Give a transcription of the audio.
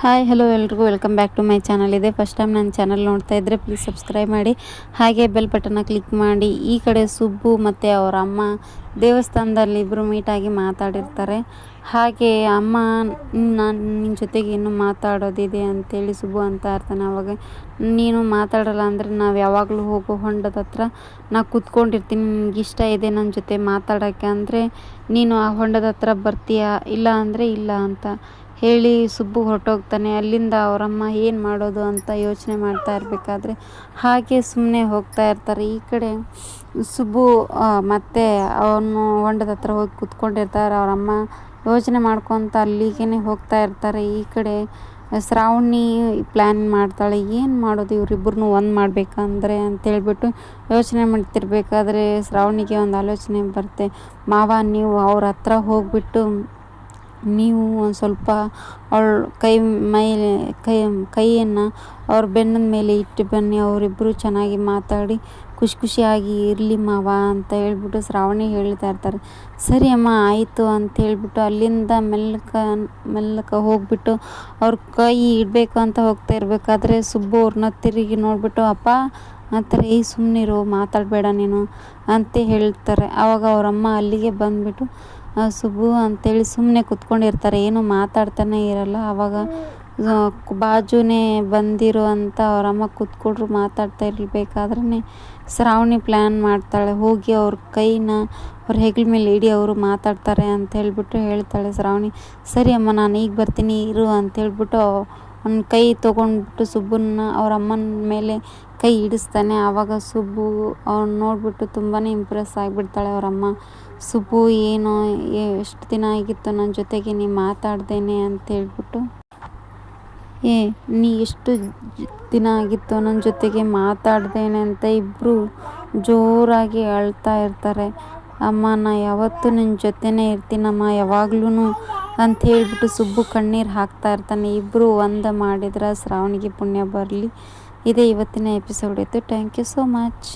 Hi hello ಎಲ್ರಿಗೂ. Welcome back to my channel ಇದೆ first time ನನ್ನ ಚಾನಲ್ ನೋಡ್ತಾ ಇದ್ದರೆ ಪ್ಲೀಸ್ ಸಬ್ಸ್ಕ್ರೈಬ್ ಮಾಡಿ. ಹಾಗೆ ಬೆಲ್ ಬಟನ್ನ ಕ್ಲಿಕ್ ಮಾಡಿ. ಈ ಕಡೆ ಸುಬ್ಬು ಮತ್ತು ಅವರ ಅಮ್ಮ ದೇವಸ್ಥಾನದಲ್ಲಿ ಇಬ್ಬರು ಮೀಟಾಗಿ ಮಾತಾಡಿರ್ತಾರೆ. ಹಾಗೆ ಅಮ್ಮ ನಾನು ನಿನ್ನ ಜೊತೆಗೆ ಇನ್ನೂ ಮಾತಾಡೋದಿದೆ ಅಂತೇಳಿ ಸುಬ್ಬು ಅಂತ ಇರ್ತಾನೆ ಅವಾಗ, ನೀನು ಮಾತಾಡಲ್ಲ ಅಂದರೆ ನಾವು ಯಾವಾಗಲೂ ಹೋಗೋ ಹೊಂಡದ ಹತ್ರ ನಾ ಕೂತ್ಕೊಂಡಿರ್ತೀನಿ ನಿಮ್ಗೆ ಇಷ್ಟ ಇದೆ ನನ್ನ ಜೊತೆ ಮಾತಾಡೋಕ್ಕೆ ಅಂದರೆ ನೀನು ಆ ಹೊಂಡದ ಹತ್ರ ಬರ್ತೀಯಾ, ಇಲ್ಲ ಅಂದರೆ ಇಲ್ಲ ಅಂತ. ಹೇಳಿ ಸುಬ್ಬು ಹೊರಟೋಗ್ತಾನೆ, ಅಲ್ಲಿಂದ ಅವರಮ್ಮ ಏನು ಮಾಡೋದು ಅಂತ ಯೋಚನೆ ಮಾಡ್ತಾ ಇರಬೇಕಾದ್ರೆ ಹಾಗೆ ಸುಮ್ಮನೆ ಹೋಗ್ತಾ ಇರ್ತಾರೆ. ಈ ಕಡೆ ಸುಬ್ಬು ಮತ್ತೆ ಅವನು ಹೊಂಡದ ಹತ್ರ ಹೋಗಿ ಕೂತ್ಕೊಂಡಿರ್ತಾರೆ. ಅವರಮ್ಮ ಯೋಚನೆ ಮಾಡ್ಕೊತ ಅಲ್ಲಿಗೆ ಹೋಗ್ತಾ ಇರ್ತಾರೆ. ಈ ಕಡೆ ಶ್ರಾವಣಿ ಪ್ಲ್ಯಾನ್ ಮಾಡ್ತಾಳೆ. ಏನು ಮಾಡೋದು ಇವರಿಬ್ಬರನ್ನೂ ಒಂದು ಮಾಡಬೇಕಂದ್ರೆ ಅಂತೇಳ್ಬಿಟ್ಟು ಯೋಚನೆ ಮಾಡ್ತಿರ್ಬೇಕಾದ್ರೆ ಶ್ರಾವಣಿಗೆ ಒಂದು ಆಲೋಚನೆ ಬರುತ್ತೆ. ಮಾವ, ನೀವು ಅವ್ರ ಹತ್ರ ಹೋಗ್ಬಿಟ್ಟು ನೀವು ಒಂದು ಸ್ವಲ್ಪ ಅವಳ ಕೈ ಮೇಲೆ, ಕೈ, ಕೈಯನ್ನು ಅವ್ರ ಬೆನ್ನದ ಮೇಲೆ ಇಟ್ಟು ಬನ್ನಿ ಅವರಿಬ್ಬರು ಚೆನ್ನಾಗಿ ಮಾತಾಡಿ, ಖುಷಿ ಖುಷಿಯಾಗಿ ಇರಲಿ ಮಾವ ಅಂತ ಹೇಳ್ಬಿಟ್ಟು ಶ್ರಾವಣಿ ಹೇಳ್ತಾ ಇರ್ತಾರೆ. ಸರಿ ಅಮ್ಮ, ಆಯಿತು ಅಂತ ಹೇಳ್ಬಿಟ್ಟು ಅಲ್ಲಿಂದ ಮೆಲ್ಲಕ ಮೆಲ್ಲಕ ಹೋಗ್ಬಿಟ್ಟು ಅವ್ರ ಕೈ ಇಡಬೇಕು ಅಂತ ಹೋಗ್ತಾ ಇರಬೇಕಾದ್ರೆ ಸುಬ್ಬು ಅವ್ರನ್ನ ತಿರುಗಿ ನೋಡಿಬಿಟ್ಟು, ಅಪ್ಪ ಆ ಥರ ಏ ಸುಮ್ಮನಿರು ಮಾತಾಡಬೇಡ ನೀನು, ಅಂತ ಹೇಳ್ತಾರೆ. ಆವಾಗ ಅವರಮ್ಮ ಅಲ್ಲಿಗೆ ಬಂದುಬಿಟ್ಟು ಸುಬ್ಬು, ಅಂತೇಳಿ ಸುಮ್ಮನೆ ಕುತ್ಕೊಂಡಿರ್ತಾರೆ. ಏನು ಮಾತಾಡ್ತಾನೆ ಇರಲ್ಲ. ಆವಾಗ ಬಾಜುನೇ ಬಂದಿರುವಂಥ ಅವರಮ್ಮ ಕೂತ್ಕೊಂಡ್ರು ಮಾತಾಡ್ತಾ ಇರಬೇಕಾದ್ರೆ ಶ್ರಾವಣಿ ಪ್ಲ್ಯಾನ್ ಮಾಡ್ತಾಳೆ. ಹೋಗಿ ಅವ್ರ ಕೈನ, ಅವ್ರ ಹೆಗಲ ಮೇಲೆ ಇಡಿ ಅವರು ಮಾತಾಡ್ತಾರೆ ಅಂತ ಹೇಳಿಬಿಟ್ಟು ಹೇಳ್ತಾಳೆ ಶ್ರಾವಣಿ. ಸರಿ ಅಮ್ಮ, ನಾನು ಈಗ ಬರ್ತೀನಿ, ಇರು ಅಂತ ಹೇಳ್ಬಿಟ್ಟು ಅವ್ನ ಕೈ ತೊಗೊಂಡ್ಬಿಟ್ಟು ಸುಬ್ಬನ್ನ ಅವ್ರ ಅಮ್ಮನ ಮೇಲೆ ಕೈ ಇಡಿಸ್ತಾನೆ. ಆವಾಗ ಸುಬ್ಬು ಅವ್ನ ನೋಡಿಬಿಟ್ಟು ತುಂಬಾ ಇಂಪ್ರೆಸ್ ಆಗಿಬಿಡ್ತಾಳೆ ಅವರಮ್ಮ ಸುಬ್ಬು, ಏನು ಎಷ್ಟು ದಿನ ಆಗಿತ್ತು ನನ್ನ ಜೊತೆಗೆ? ನೀ ಮಾತಾಡ್ದೇನೆ ಅಂತ ಹೇಳ್ಬಿಟ್ಟು, ಏ, ನೀ ಎಷ್ಟು ದಿನ ಆಗಿತ್ತು ನನ್ನ ಜೊತೆಗೆ ಮಾತಾಡ್ದೇನೆ? ಅಂತ ಇಬ್ಬರು ಜೋರಾಗಿ ಅಳ್ತಾ ಇರ್ತಾರೆ. ಅಮ್ಮ, ನಾ ಯಾವತ್ತೂ ನಿನ್ನ ಜೊತೆನೇ ಇರ್ತೀನಮ್ಮ ಯಾವಾಗ್ಲೂ ಅಂತ ಹೇಳಿಬಿಟ್ಟು ಸುಬ್ಬು ಕಣ್ಣೀರು ಹಾಕ್ತಾ ಇರ್ತಾನೆ. ಇಬ್ಬರು ಒಂದು ಮಾಡಿದ್ರೆ ಶ್ರಾವಣಿಗೆ ಪುಣ್ಯ ಬರಲಿ. ಇದೇ ಇವತ್ತಿನ ಎಪಿಸೋಡ್ ಇತ್ತು. Thank you so much